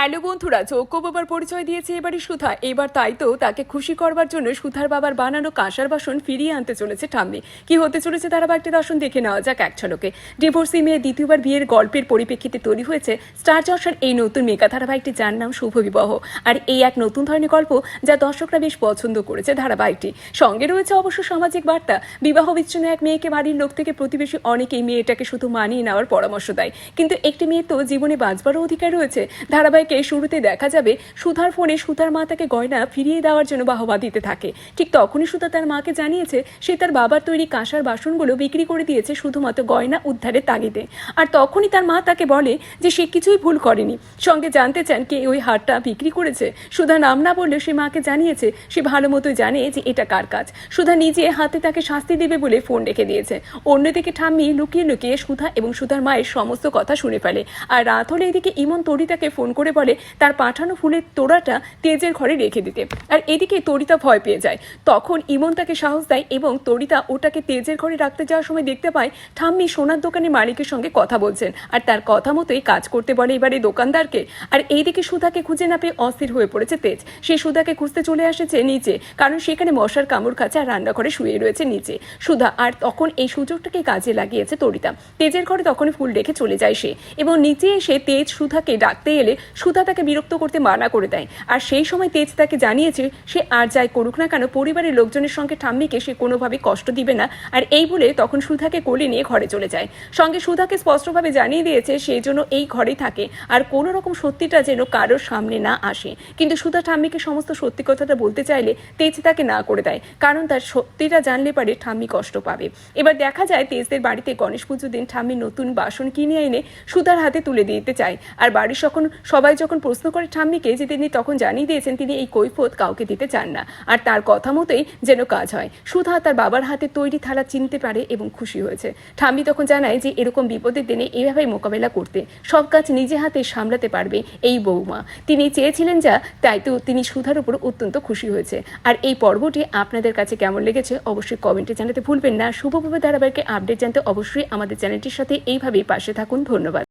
Hello বন্ধুরা চৌকো বাবার পরিচয় দিয়েছে এবারে সুধা। এবার তাই তো তাকে খুশি করবার জন্য সুধার বাবার বানানো কাঁসার বাসন ফিরিয়ে আনতে চলেছে ঠাম্মি। কি হতে চলেছে ধারাবাহিকটি দর্শন দেখে নেওয়া যাক এক ঝলকে। ডিভোর্সি মেয়ে দ্বিতীয়বার বিয়ের গল্পের পরিপ্রেক্ষিতে তৈরি হয়েছে স্টার জলসার এই নতুন মেগা ধারাবাহিকটি যার নাম শুভ বিবাহ। আর এই এক নতুন ধরনের গল্প যা দর্শকরা বেশ পছন্দ করেছে ধারাবাহিকটি। সঙ্গে রয়েছে অবশ্য সামাজিক বার্তা। বিবাহ বিচ্ছিন্ন এক মেয়েকে বাড়ির লোক থেকে প্রতিবেশী অনেকেই মেয়েটাকে শুধু মানিয়ে নেওয়ার পরামর্শ দেয়। কিন্তু একটি মেয়ে তো জীবনে বাঁচবারও অধিকার রয়েছে। ধারাবাহিকে শুরুতে দেখা যাবে সুধার ফোনে সুধার মা তাকে গয়না ফিরিয়ে দেওয়ার জন্য বাহবা দিতে থাকে। ঠিক তখনই সুধা তার মাকে জানিয়েছে, সে তার বাবার তৈরি কাঁসার বাসনগুলো বিক্রি করে দিয়েছে শুধুমাত্র গয়না উদ্ধারের তাগিদে। আর তখনই তার মা তাকে বলে যে সে কিছুই ভুল করেনি। সঙ্গে জানতে চান কে ওই হারটা বিক্রি করেছে। সুধা নাম না বললে সে মাকে জানিয়েছে, সে ভালো মতোই জানে যে এটা কার কাজ। সুধা নিজে হাতে তাকে শাস্তি দেবে বলে ফোন রেখে দিয়েছে। অন্যদিকে ঠাম্মি লুকিয়ে লুকিয়ে সুধা এবং সুধার মায়ের সমস্ত কথা শুনে ফেলে। আর রাত হলে এদিকে ইমন তরিতাকে ফোন করে বলে তার পাঠানো ফুলের তোড়াটা তেজের ঘরে রেখে দিতে। আর এদিকে তরিতা ভয় পেয়ে যায়। তখন ইমন তাকে সাহস দেয় এবং তরিতা ওটাকে তেজের ঘরে রাখতে যাওয়ার সময় দেখতে পায় ঠাম্মি সোনার দোকানের মালিকের সঙ্গে কথা বলছেন। আর তার কথা মতোই কাজ করতে বলে এবারে দোকানদারকে। আর এইদিকে সুধাকে খুঁজে না পেয়ে অস্থির হয়ে পড়েছে তেজ। সে সুধাকে খুঁজতে চলে আসেছে নিচে, কারণ সেখানে মশার কামড় খাচ্ছে আর রান্নাঘরে শুয়ে রয়েছে নিচে। সুধা, আর তখন এই সুযোগটাকে কাজে লাগিয়েছে তরিতা। তেজের ঘরে তখন ফুল রেখে চলে যায় সে। এবং নিচে এসে তেজ সুধাকে ডাকতে এলে সুধা তাকে বিরক্ত করতে মানা করে দেয়। আর সেই সময় তেজ তাকে জানিয়েছে, সে আর যাই করুক না কেন, পরিবারের লোকজনের সঙ্গে ঠাম্মিকে সে কোনোভাবে কষ্ট দিবে না। আর এই বলে তখন সুধাকে কোলে নিয়ে ঘরে চলে যায়। সঙ্গে সুধাকে স্পষ্টভাবে জানিয়ে দিয়েছে সেই জন্য এই ঘরেই থাকে। আর কোনো রকম সত্যিটা যেন কারোর সামনে না আসে। কিন্তু সুধা ঠাম্মিকে সমস্ত সত্যি কথাটা বলতে চাইলে তেজ তাকে না করে দেয়। কারণ তার সত্যিটা জানলে পারে ঠাম্মি কষ্ট পাবে। এবার দেখা যায় তেজদের বাড়িতে গণেশ পুজোর দিন ঠাম্মি নতুন বাসন কিনে এনে সুধার হাতে তুলে দিতে চায়। আর বাড়ির যখন সবাই যখন প্রশ্ন করে ঠাম্মিকে যে তিনি তখন জানিয়ে দিয়েছেন তিনি এই কৈফত কাউকে দিতে চান না। আর তার কথা মতোই যেন কাজ হয়। সুধা তার বাবার হাতে তৈরি থালা চিনতে পারে এবং খুশি হয়েছে। ঠাম্মি তখন জানায় যে এরকম বিপদের দিনে এভাবেই মোকাবেলা করতে। সব কাজ নিজে হাতে সামলাতে পারবে এই বৌমা। তিনি চেয়েছিলেন যা, তাই তো তিনি সুধার উপর অত্যন্ত খুশি হয়েছে। আর এই পর্বটি আপনাদের কাছে কেমন লেগেছে অবশ্যই কমেন্টে জানাতে ভুলবেন না। শুভভাবে ধারাবাহিকের আপডেট জানতে অবশ্যই আমাদের চ্যানেলটির সাথে এইভাবেই পাশে থাকুন। ধন্যবাদ।